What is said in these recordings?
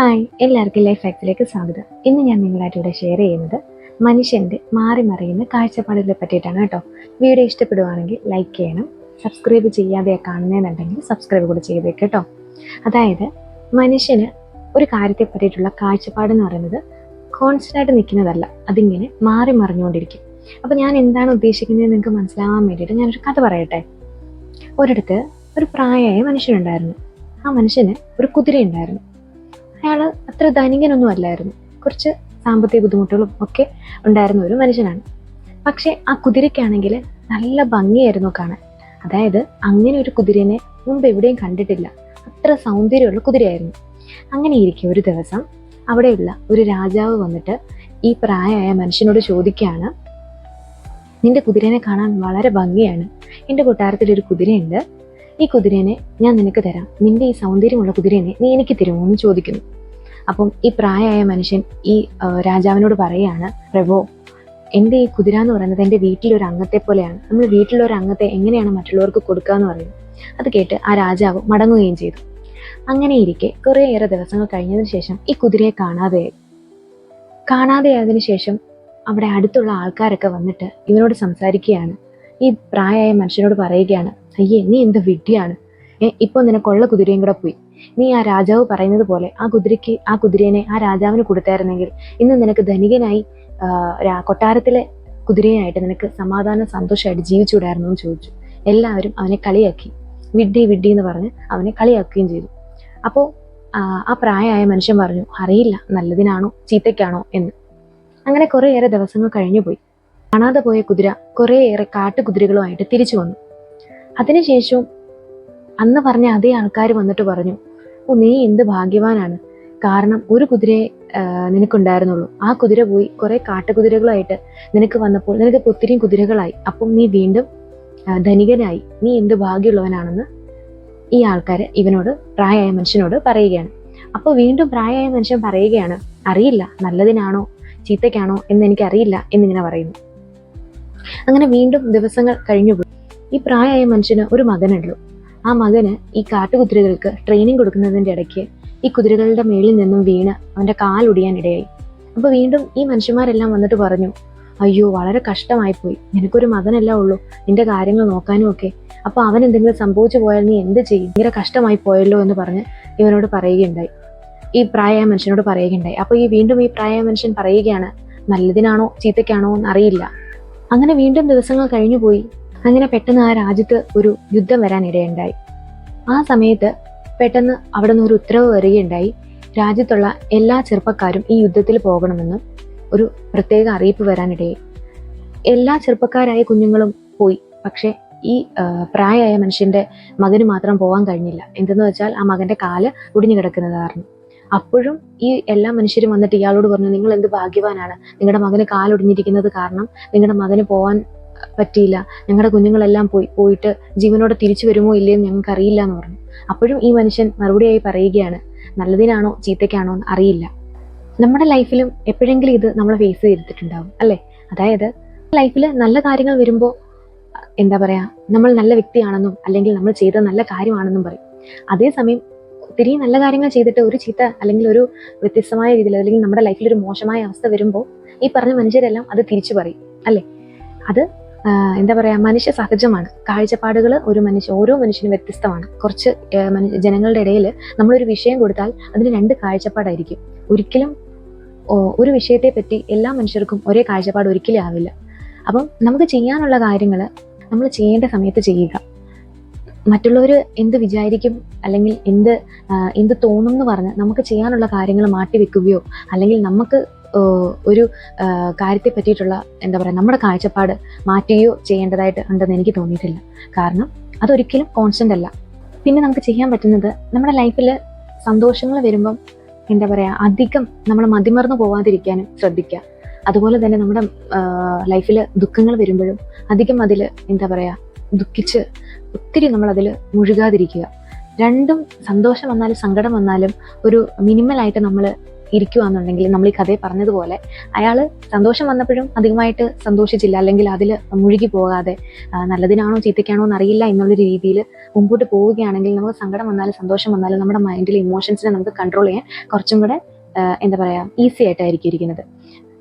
Hi എല്ലാവർക്കും life ഫാക്സിലേക്ക് സ്വാഗതം. ഇന്ന് ഞാൻ നിങ്ങളായിട്ട് ഇവിടെ ഷെയർ ചെയ്യുന്നത് മനുഷ്യന്റെ മാറി മറിയുന്ന കാഴ്ചപ്പാടുകളെ പറ്റിയിട്ടാണ് കേട്ടോ. വീഡിയോ ഇഷ്ടപ്പെടുവാണെങ്കിൽ ലൈക്ക് ചെയ്യണം സബ്സ്ക്രൈബ് ചെയ്യാതെ കാണുന്നതെന്നുണ്ടെങ്കിൽ സബ്സ്ക്രൈബ് കൂടെ ചെയ്തേക്ക് കേട്ടോ. അതായത് മനുഷ്യന് ഒരു കാര്യത്തെ പറ്റിയിട്ടുള്ള കാഴ്ചപ്പാട് എന്ന് പറയുന്നത് കോൺസ്റ്റന്റ് ആയിട്ട് നിൽക്കുന്നതല്ല അതിങ്ങനെ മാറി മറിഞ്ഞുകൊണ്ടിരിക്കും അപ്പോൾ ഞാൻ എന്താണ് ഉദ്ദേശിക്കുന്നത് നിങ്ങൾക്ക് മനസ്സിലാവാൻ വേണ്ടിയിട്ട് ഞാനൊരു കഥ പറയട്ടെ. ഒരിടത്ത് ഒരു പ്രായമായ മനുഷ്യനുണ്ടായിരുന്നു. ആ മനുഷ്യന് ഒരു കുതിര ഉണ്ടായിരുന്നു അയാൾ അത്ര ധനികനൊന്നും അല്ലായിരുന്നു. കുറച്ച് സാമ്പത്തിക ബുദ്ധിമുട്ടുകളും ഒക്കെ ഉണ്ടായിരുന്ന ഒരു മനുഷ്യനാണ്. പക്ഷെ ആ കുതിരയ്ക്കാണെങ്കിൽ നല്ല ഭംഗിയായിരുന്നു കാണാൻ. അതായത് അങ്ങനെ ഒരു കുതിരനെ മുമ്പ് എവിടെയും കണ്ടിട്ടില്ല. അത്ര സൗന്ദര്യമുള്ള കുതിരയായിരുന്നു. അങ്ങനെ ഇരിക്കെ ഒരു ദിവസം അവിടെയുള്ള ഒരു രാജാവ് വന്നിട്ട് ഈ പ്രായമായ മനുഷ്യനോട് ചോദിക്കുകയാണ് നിന്റെ കുതിരനെ കാണാൻ വളരെ ഭംഗിയാണ്. എന്റെ കൊട്ടാരത്തിൽ ഒരു കുതിരയുണ്ട്. ഈ കുതിരേനെ ഞാൻ നിനക്ക് തരാം. നിന്റെ ഈ സൗന്ദര്യമുള്ള കുതിരേനെ നീ എനിക്ക് തരുമോ എന്ന് ചോദിക്കുന്നു. അപ്പം ഈ പ്രായമായ മനുഷ്യൻ ഈ രാജാവിനോട് പറയുകയാണ് പ്രഭോ എന്റെ ഈ കുതിര എന്ന് പറയുന്നത് എന്റെ വീട്ടിലൊരു അംഗത്തെ പോലെയാണ്. നമ്മൾ വീട്ടിലൊരു അംഗത്തെ എങ്ങനെയാണ് മറ്റുള്ളവർക്ക് കൊടുക്കുക എന്ന് പറയുന്നത്? അത് കേട്ട് ആ രാജാവ് മടങ്ങുകയും ചെയ്തു. അങ്ങനെയിരിക്കെ കുറേയേറെ ദിവസങ്ങൾ കഴിഞ്ഞതിന് ശേഷം ഈ കുതിരയെ കാണാതെയായി കാണാതെയായതിനു ശേഷം അവിടെ അടുത്തുള്ള ആൾക്കാരൊക്കെ വന്നിട്ട് ഇവനോട് സംസാരിക്കുകയാണ്. ഈ പ്രായമായ മനുഷ്യനോട് പറയുകയാണ് അയ്യേ നീ എന്ത് വിഡ്ഢിയാണ്? ഏ ഇപ്പോൾ നിനക്കുള്ള കുതിരയും കൂടെ പോയി. നീ ആ രാജാവ് പറയുന്നത് പോലെ ആ കുതിരയ്ക്ക് ആ കുതിരേനെ ആ രാജാവിന് കൊടുത്തായിരുന്നെങ്കിൽ ഇന്ന് നിനക്ക് ധനികനായി കൊട്ടാരത്തിലെ കുതിരയായിട്ട് നിനക്ക് സമാധാനം സന്തോഷമായിട്ട് ജീവിച്ചുകൂടായിരുന്നു എന്ന് ചോദിച്ചു. എല്ലാവരും അവനെ കളിയാക്കി. വിഡ്ഡി വിഡ്ഡി എന്ന് പറഞ്ഞ് അവനെ കളിയാക്കുകയും ചെയ്തു. അപ്പോൾ ആ പ്രായമായ മനുഷ്യൻ പറഞ്ഞു അറിയില്ല നല്ലതിനാണോ ചീത്തയ്ക്കാണോ എന്ന്. അങ്ങനെ കുറേയേറെ ദിവസങ്ങൾ കഴിഞ്ഞു പോയി കാണാതെ പോയ കുതിര കുറേയേറെ കാട്ടുകുതിരകളുമായിട്ട് തിരിച്ചു വന്നു. അതിനുശേഷവും അന്ന് പറഞ്ഞ അതേ ആൾക്കാർ വന്നിട്ട് പറഞ്ഞു ഓ നീ എന്ത് ഭാഗ്യവാനാണ്. കാരണം ഒരു കുതിരയെ നിനക്കുണ്ടായിരുന്നുള്ളൂ. ആ കുതിര പോയി കുറെ കാട്ടുകുതിരകളായിട്ട് നിനക്ക് വന്നപ്പോൾ നിനക്ക് ഒത്തിരി കുതിരകളായി. അപ്പം നീ വീണ്ടും ധനികനായി. നീ എന്ത് ഭാഗ്യമുള്ളവനാണെന്ന് ഈ ആൾക്കാർ ഇവനോട് പ്രായമായ മനുഷ്യനോട് പറയുകയാണ്. അപ്പോൾ വീണ്ടും പ്രായമായ മനുഷ്യൻ പറയുകയാണ് അറിയില്ല. നല്ലതിനാണോ? ചീത്തയ്ക്കാണോ? എന്ന് എനിക്കറിയില്ല എന്നിങ്ങനെ പറയുന്നു. അങ്ങനെ വീണ്ടും ദിവസങ്ങൾ കഴിഞ്ഞുപോയി ഈ പ്രായമായ മനുഷ്യന് ഒരു മകനുള്ളൂ ആ മകന് ഈ കാട്ടുകുതിരകൾക്ക് ട്രെയിനിങ് കൊടുക്കുന്നതിന്റെ ഇടയ്ക്ക് ഈ കുതിരകളുടെ മേളിൽ നിന്നും വീണ് അവന്റെ കാലൊടിയാൻ ഇടയായി. അപ്പോൾ വീണ്ടും ഈ മനുഷ്യന്മാരെല്ലാം വന്നിട്ട് പറഞ്ഞു അയ്യോ വളരെ കഷ്ടമായി പോയി. നിനക്കൊരു മകനല്ല ഉള്ളൂ. നിന്റെ കാര്യങ്ങൾ നോക്കാനും ഒക്കെ. അപ്പോൾ അവൻ എന്തെങ്കിലും സംഭവിച്ചു പോയാൽ നീ എന്ത് ചെയ്യും? ഭയങ്കര കഷ്ടമായി പോയല്ലോ എന്ന് പറഞ്ഞ് ഇവനോട് പറയുകയുണ്ടായി. ഈ പ്രായമായ മനുഷ്യനോട് പറയുകയുണ്ടായി. അപ്പോൾ ഈ വീണ്ടും ഈ പ്രായമായ മനുഷ്യൻ പറയുകയാണ് നല്ലതിനാണോ? ചീത്തയ്ക്കാണോ? എന്ന് അറിയില്ല. അങ്ങനെ വീണ്ടും ദിവസങ്ങൾ കഴിഞ്ഞുപോയി അങ്ങനെ പെട്ടെന്ന് ആ രാജ്യത്ത് ഒരു യുദ്ധം വരാൻ ഇടയുണ്ടായി ആ സമയത്ത് പെട്ടെന്ന് അവിടെ നിന്ന് ഒരു ഉത്തരവ് വരികയുണ്ടായി. രാജ്യത്തുള്ള എല്ലാ ചെറുപ്പക്കാരും ഈ യുദ്ധത്തിൽ പോകണമെന്ന് ഒരു പ്രത്യേക അറിയിപ്പ് വരാനിടയായി എല്ലാ ചെറുപ്പക്കാരായ കുഞ്ഞുങ്ങളും പോയി. പക്ഷേ ഈ പ്രായമായ മനുഷ്യന്റെ മകന് മാത്രം പോകാൻ കഴിഞ്ഞില്ല. എന്തെന്ന് വെച്ചാൽ ആ മകന്റെ കാൽ ഒടിഞ്ഞു കിടക്കുന്നത് കാരണം അപ്പോഴും ഈ എല്ലാ മനുഷ്യരും വന്നിട്ട് ഇയാളോട് പറഞ്ഞു നിങ്ങൾ എന്ത് ഭാഗ്യവാനാണ്? നിങ്ങളുടെ മകന് കാലൊടിഞ്ഞിരിക്കുന്നത് കാരണം നിങ്ങളുടെ മകന് പോകാൻ പറ്റിയില്ല. ഞങ്ങളുടെ കുഞ്ഞുങ്ങളെല്ലാം പോയി പോയിട്ട് ജീവനോടെ തിരിച്ചു വരുമോ ഇല്ലയോ ഞങ്ങൾക്ക് അറിയില്ല എന്ന് പറഞ്ഞു. അപ്പോഴും ഈ മനുഷ്യൻ മറുപടിയായി പറയുകയാണ് നല്ലതിനാണോ ചീത്തയ്ക്കാണോ എന്ന് അറിയില്ല. നമ്മുടെ ലൈഫിലും എപ്പോഴെങ്കിലും ഇത് നമ്മൾ ഫേസ് ചെയ്തിട്ടുണ്ടാവും അല്ലേ? അതായത് ലൈഫിൽ നല്ല കാര്യങ്ങൾ വരുമ്പോൾ എന്താ പറയാ നമ്മൾ നല്ല വ്യക്തിയാണെന്നും അല്ലെങ്കിൽ നമ്മൾ ചെയ്ത നല്ല കാര്യമാണെന്നും പറയും. അതേസമയം ഒത്തിരി നല്ല കാര്യങ്ങൾ ചെയ്തിട്ട് ഒരു ചീത്ത അല്ലെങ്കിൽ ഒരു വ്യത്യസ്തമായ രീതിയിൽ അല്ലെങ്കിൽ നമ്മുടെ ലൈഫിൽ ഒരു മോശമായ അവസ്ഥ വരുമ്പോൾ ഈ പറഞ്ഞ മനുഷ്യരെല്ലാം അത് തിരിച്ചു പറയും അല്ലേ? അത് എന്താ പറയാ മനുഷ്യ സഹജമാണ്. കാഴ്ചപ്പാടുകൾ ഒരു മനുഷ്യ ഓരോ മനുഷ്യനും വ്യത്യസ്തമാണ്. കുറച്ച് ജനങ്ങളുടെ ഇടയിൽ നമ്മളൊരു വിഷയം കൊടുത്താൽ അതിന് രണ്ട് കാഴ്ചപ്പാടായിരിക്കും. ഒരിക്കലും ഒരു വിഷയത്തെ പറ്റി എല്ലാ മനുഷ്യർക്കും ഒരേ കാഴ്ചപ്പാട് ഒരിക്കലും ആവില്ല. അപ്പം നമുക്ക് ചെയ്യാനുള്ള കാര്യങ്ങൾ നമ്മൾ ചെയ്യേണ്ട സമയത്ത് ചെയ്യുക. മറ്റുള്ളവർ എന്ത് വിചാരിക്കും അല്ലെങ്കിൽ എന്ത് എന്ത് തോന്നും എന്ന് പറഞ്ഞ് നമുക്ക് ചെയ്യാനുള്ള കാര്യങ്ങൾ മാറ്റിവെക്കുകയോ അല്ലെങ്കിൽ നമുക്ക് ഒരു കാര്യത്തെ പറ്റിയിട്ടുള്ള എന്താ പറയുക നമ്മുടെ കാഴ്ചപ്പാട് മാറ്റുകയോ ചെയ്യേണ്ടതായിട്ട് ഉണ്ടെന്ന് എനിക്ക് തോന്നിയിട്ടില്ല. കാരണം അതൊരിക്കലും കോൺസ്റ്റന്റ് അല്ല. പിന്നെ നമുക്ക് ചെയ്യാൻ പറ്റുന്നത് നമ്മുടെ ലൈഫിൽ സന്തോഷങ്ങൾ വരുമ്പം എന്താ പറയുക അധികം നമ്മൾ മതിമറന്നു പോവാതിരിക്കാനും ശ്രദ്ധിക്കുക. അതുപോലെ തന്നെ നമ്മുടെ ലൈഫിൽ ദുഃഖങ്ങൾ വരുമ്പോഴും അധികം അതിൽ എന്താ പറയുക ദുഃഖിച്ച് ഒത്തിരി അതിൽ മുഴുകാതിരിക്കുക. രണ്ടും സന്തോഷം വന്നാലും സങ്കടം വന്നാലും ഒരു മിനിമലായിട്ട് നമ്മൾ ഇരിക്കുകയാണെന്നുണ്ടെങ്കിൽ നമ്മൾ ഈ കഥയെ പറഞ്ഞതുപോലെ അയാൾ സന്തോഷം വന്നപ്പോഴും അധികമായിട്ട് സന്തോഷിച്ചില്ല. അല്ലെങ്കിൽ അതിൽ മുഴുകി പോകാതെ നല്ലതിനാണോ ചീത്തയ്ക്കാണോ എന്നറിയില്ല എന്നുള്ളൊരു രീതിയിൽ മുമ്പോട്ട് പോവുകയാണെങ്കിൽ നമുക്ക് സങ്കടം വന്നാലും സന്തോഷം വന്നാലും നമ്മുടെ മൈൻഡിൽ ഇമോഷൻസിനെ നമുക്ക് കൺട്രോൾ ചെയ്യാൻ കുറച്ചും കൂടെ എന്താ പറയുക ഈസി ആയിട്ടായിരിക്കും ഇരിക്കുന്നത്.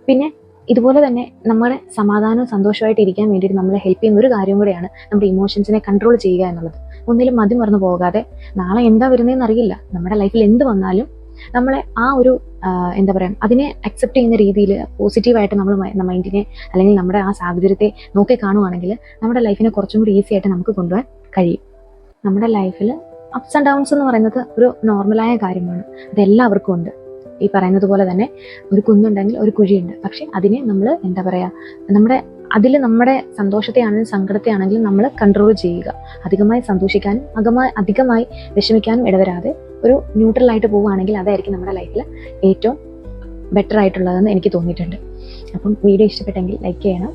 പിന്നെ ഇതുപോലെ തന്നെ നമ്മുടെ സമാധാനവും സന്തോഷമായിട്ട് ഇരിക്കാൻ വേണ്ടിയിട്ട് നമ്മളെ ഹെൽപ്പ് ചെയ്യുന്ന ഒരു കാര്യം കൂടെയാണ് നമ്മുടെ ഇമോഷൻസിനെ കൺട്രോൾ ചെയ്യുക എന്നുള്ളത്. ഒന്നിലും മതി മറന്നു പോകാതെ നാളെ എന്താ വരുന്നതെന്ന് അറിയില്ല. നമ്മുടെ ലൈഫിൽ എന്ത് വന്നാലും നമ്മളെ ആ ഒരു എന്താ പറയുക അതിനെ അക്സെപ്റ്റ് ചെയ്യുന്ന രീതിയിൽ പോസിറ്റീവായിട്ട് നമ്മൾ മൈൻഡിനെ അല്ലെങ്കിൽ നമ്മുടെ ആ സാഹചര്യത്തെ നോക്കി കാണുവാണെങ്കിൽ നമ്മുടെ ലൈഫിനെ കുറച്ചും കൂടി ഈസി ആയിട്ട് നമുക്ക് കൊണ്ടുപോകാൻ കഴിയും. നമ്മുടെ ലൈഫിൽ അപ്സ് ആൻഡ് ഡൗൺസ് എന്ന് പറയുന്നത് ഒരു നോർമലായ കാര്യമാണ്. അതെല്ലാവർക്കും ഉണ്ട്. ഈ പറയുന്നത് പോലെ തന്നെ ഒരു കുന്നുണ്ടെങ്കിൽ ഒരു കുഴിയുണ്ട്. പക്ഷെ അതിനെ നമ്മൾ എന്താ പറയുക നമ്മുടെ അതിൽ നമ്മുടെ സന്തോഷത്തെ ആണെങ്കിലും സങ്കടത്തെ ആണെങ്കിലും നമ്മൾ കൺട്രോൾ ചെയ്യുക. അധികമായി സന്തോഷിക്കാനും അകമായി അധികമായി വിഷമിക്കാനും ഇടവരാതെ ഒരു ന്യൂട്രൽ ആയിട്ട് പോവുകയാണെങ്കിൽ അതായിരിക്കും നമ്മുടെ ലൈഫിൽ ഏറ്റവും ബെറ്റർ ആയിട്ടുള്ളതെന്ന് എനിക്ക് തോന്നിയിട്ടുണ്ട്. അപ്പം വീഡിയോ ഇഷ്ടപ്പെട്ടെങ്കിൽ ലൈക്ക് ചെയ്യണം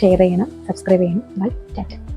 ഷെയർ ചെയ്യണം സബ്സ്ക്രൈബ് ചെയ്യണം. ബൈ ടാറ്റ.